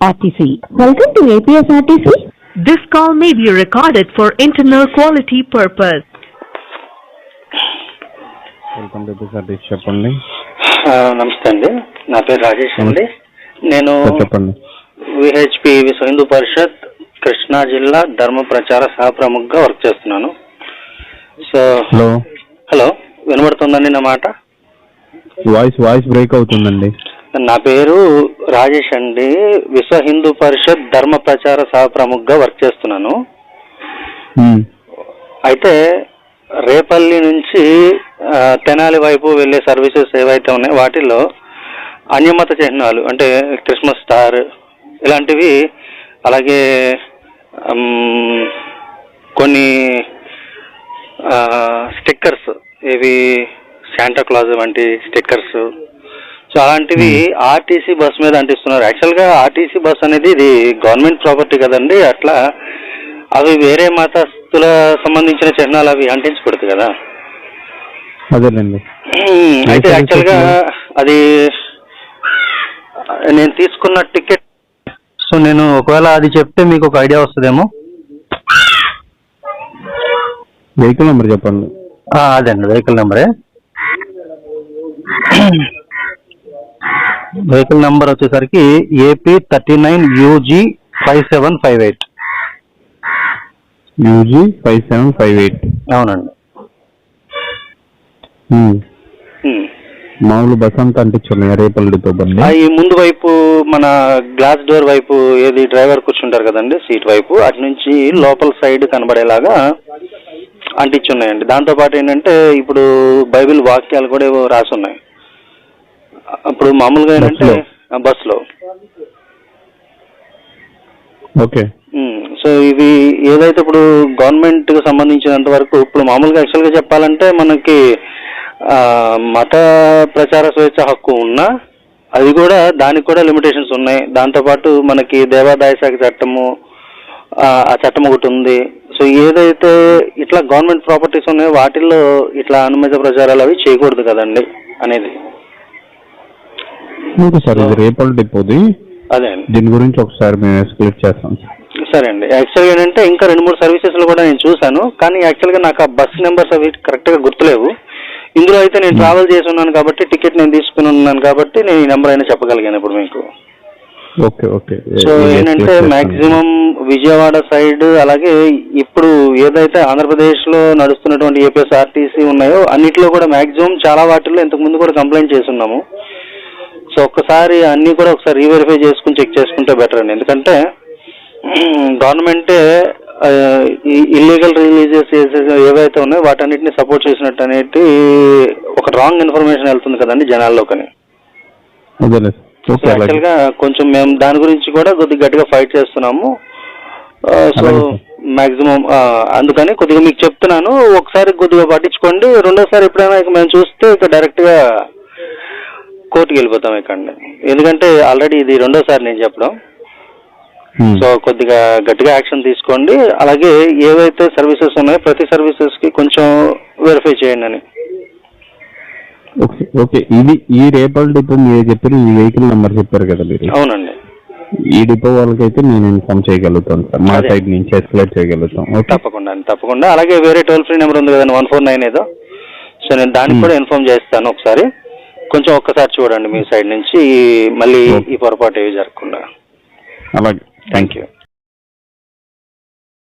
RTC. Welcome to APS RTC. This call may be recorded for internal quality purpose. Welcome to service చెప్పండి ఆ, నమస్తే అండి. నా పేరు రాజేష్ అండి. నేను చెప్పండి. విహెచ్పి విశ్వ హిందూ పరిషత్ కృష్ణా జిల్లా ధర్మ ప్రచార సహప్రముఖగా వర్క్ చేస్తున్నాను. So hello. హలో. వినబడుతుందండి నా మాట? వాయిస్ వాయిస్ బ్రేక్ అవుతుందండి. నా పేరు రాజేష్ అండి. విశ్వ హిందూ పరిషత్ ధర్మ ప్రచార సహప్రముఖగా వర్క్ చేస్తున్నాను. అయితే రేపల్లి నుంచి తెనాలి వైపు వెళ్ళే సర్వీసెస్ ఏవైతే ఉన్నాయో వాటిల్లో అన్యమత చిహ్నాలు అంటే క్రిస్మస్ స్టార్ ఇలాంటివి అలాగే కొన్ని స్టిక్కర్స్ ఇవి శాంటా క్లాజ్ వంటి స్టిక్కర్స్ సో అలాంటివి ఆర్టీసీ బస్ మీద అంటిస్తున్నారు. యాక్చువల్గా ఆర్టీసీ బస్ అనేది ఇది గవర్నమెంట్ ప్రాపర్టీ కదండి. అట్లా అవి వేరే మతస్థుల సంబంధించిన చిహ్నాలు అవి అంటించకూడదు కదా. అదేలేండి అయితే యాక్చువల్గా అది నేను తీసుకున్న టికెట్ సో నేను ఒకవేళ అది చెప్తే మీకు ఒక ఐడియా వస్తుందేమో? వెహికల్ నెంబర్ చెప్పండి. అదండి వెహికల్ నెంబరే వెహికల్ నెంబర్ వచ్చేసరికి AP thirty nine UG five seven five eight UG five seven five eight అవునండి. మామూలు బస్ అంతా అంటించున్నాయి రేపల్లి డిపో బండి. ఆ, ఈ ముందు వైపు మన గ్లాస్ డోర్ వైపు ఏది డ్రైవర్ కూర్చుంటారు కదండి సీట్ వైపు అటు నుంచి లోపల సైడ్ కనబడేలాగా అంటించున్నాయండి. దాంతో పాటు ఏంటంటే ఇప్పుడు బైబిల్ వాక్యాలు కూడా ఏవో రాసి ఉన్నాయి అప్పుడు మామూలుగా ఏంటంటే బస్సులో? ఓకే. సో ఇవి ఏదైతే ఇప్పుడు గవర్నమెంట్కి సంబంధించినంత వరకు ఇప్పుడు మామూలుగా యాక్చువల్గా చెప్పాలంటే మనకి మత ప్రచార స్వేచ్ఛ హక్కు ఉన్నా అది కూడా దానికి కూడా లిమిటేషన్స్ ఉన్నాయి. దాంతోపాటు మనకి దేవాదాయ శాఖ చట్టము ఆ చట్టం ఒకటి ఉంది. సో ఏదైతే ఇట్లా గవర్నమెంట్ ప్రాపర్టీస్ ఉన్నాయో వాటిల్లో ఇట్లా అనుమతి ప్రచారాలు అవి చేయకూడదు కదండి అనేది. ఓకే సార్ ఇది రేపల్లి డిపోది. అదే అండి. దీని గురించి ఒకసారి మేము ఎస్కలేట్ చేస్తాం సరే. అండి. యాక్చువల్గా ఏంటంటే ఇంకా రెండు మూడు సర్వీసెస్లో కూడా నేను చూశాను కానీ యాక్చువల్గా నాకు ఆ బస్ నెంబర్స్ అవి కరెక్ట్గా గుర్తులేవు. ఇందులో అయితే నేను ట్రావెల్ చేసి ఉన్నాను కాబట్టి టికెట్ నేను తీసుకుని ఉన్నాను కాబట్టి నేను ఈ నెంబర్ అయినా చెప్పగలిగాను ఇప్పుడు మీకు. Okay okay. సో ఏంటంటే మాక్సిమం విజయవాడ సైడ్ అలాగే ఇప్పుడు ఏదైతే ఆంధ్రప్రదేశ్లో నడుస్తున్నటువంటి ఏపీఎస్ఆర్టీసీ ఉన్నాయో అన్నిట్లో కూడా మాక్సిమం చాలా వాటిల్లో ఇంతకు ముందు కూడా కంప్లైంట్ చేస్తున్నాము. సో ఒక్కసారి అన్నీ కూడా ఒకసారి రీవెరిఫై చేసుకుని చెక్ చేసుకుంటే బెటర్ అండి. ఎందుకంటే గవర్నమెంటే ఇల్లీగల్ రిలీజియస్ ఏవైతే ఉన్నాయో వాటన్నిటిని సపోర్ట్ చేసినట్టు అనేది ఒక రాంగ్ ఇన్ఫర్మేషన్ వెళ్తుంది కదండి జనాల్లోకని. యాక్చువల్గా కొంచెం మేము దాని గురించి కూడా కొద్దిగా గట్టిగా ఫైట్ చేస్తున్నాము. సో. మాక్సిమం అందుకని కొద్దిగా మీకు చెప్తున్నాను. ఒకసారి కొద్దిగా పట్టించుకోండి. రెండోసారి ఎప్పుడైనా ఇక మేము చూస్తే ఇక డైరెక్ట్గా కోర్టుకి వెళ్ళిపోతాం ఇక్కడ ఎందుకంటే ఆల్రెడీ ఇది రెండోసారి నేను చెప్పడం. మ్మ్. సో కొద్దిగా గట్టిగా యాక్షన్ తీసుకోండి. అలాగే ఏవైతే సర్వీసెస్ ఉన్నాయో ప్రతి సర్వీసెస్కి కొంచెం వెరిఫై చేయండి అని. Okay okay. ఇది ఈ రేపల్లి డిపో మీరు చెప్పిన ఈ వెహికల్ నెంబర్ చెప్పారు కదా మీరు. అవునండి. ఈ డిపో వాళ్ళకైతే నేను ఇన్ఫార్మ్ చేయగలుగుతాను సార్. మా. సైడ్ నుంచి ఎస్కలేట్ చేయగలుగుతాం. ఓకే తప్పకుండా అండి తప్పకుండా. అలాగే వేరే టోల్ ఫ్రీ నెంబర్ ఉంది కదండి వన్ ఫోర్ నైన్ ఏదో. సో నేను దానికి Hmm. కూడా ఇన్ఫార్మ్ చేస్తాను ఒకసారి. కొంచెం ఒక్కసారి చూడండి మీ సైడ్ నుంచి మళ్ళీ. ఈ పొరపాటు ఏవి జరగకుండా. అలాగే. Thank you